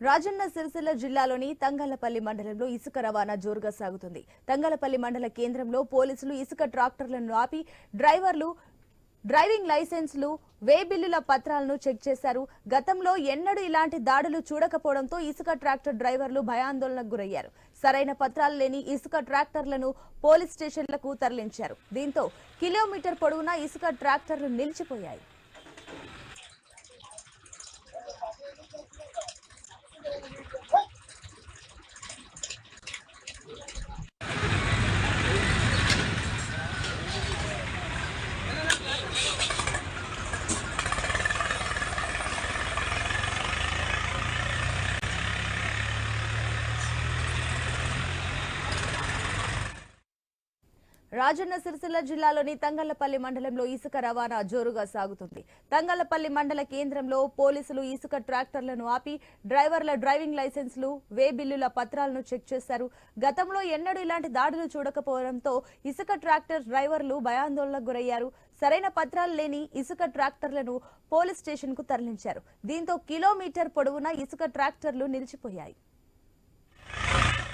రాజన్న సిరిసిల్ల జిల్లాలోని తంగలపల్లి మండలంలో ఇసుక రవాణా జోరుగా సాగుతుంది. తంగలపల్లి మండల కేంద్రంలో పోలీసులు ఇసుక ట్రాక్టర్లను ఆపి డ్రైవర్లు డ్రైవింగ్ లైసెన్సులు వే బిల్లుల పత్రాలను చెక్ చేశారు. గతంలో ఎన్నడూ ఇలాంటి దాడులు చూడకపోవడంతో ఇసుక ట్రాక్టర్ డ్రైవర్లు భయాందోళనకు గురయ్యారు. సరైన పత్రాలు లేని ఇసుక ట్రాక్టర్లను పోలీస్ స్టేషన్లకు తరలించారు. దీంతో కిలోమీటర్ పొడవునా ఇసుక ట్రాక్టర్లు నిలిచిపోయాయి. రాజన్న సిరిసిల్ల జిల్లాలోని తంగళ్ళపల్లి మండలంలో ఇసుక రవాణా జోరుగా సాగుతుంది. తంగళ్ళపల్లి మండల కేంద్రంలో పోలీసులు ఇసుక ట్రాక్టర్లను ఆపి డ్రైవర్ల డ్రైవింగ్ లైసెన్సులు వే బిల్లుల పత్రాలను చెక్ చేశారు. గతంలో ఎన్నడూ ఇలాంటి దాడులు చూడకపోవడంతో ఇసుక ట్రాక్టర్ డ్రైవర్లు భయాందోళనకు గురయ్యారు. సరైన పత్రాలు లేని ఇసుక ట్రాక్టర్లను పోలీస్ స్టేషన్కు తరలించారు. దీంతో కిలోమీటర్ పొడవునా ఇసుక ట్రాక్టర్లు నిలిచిపోయాయి.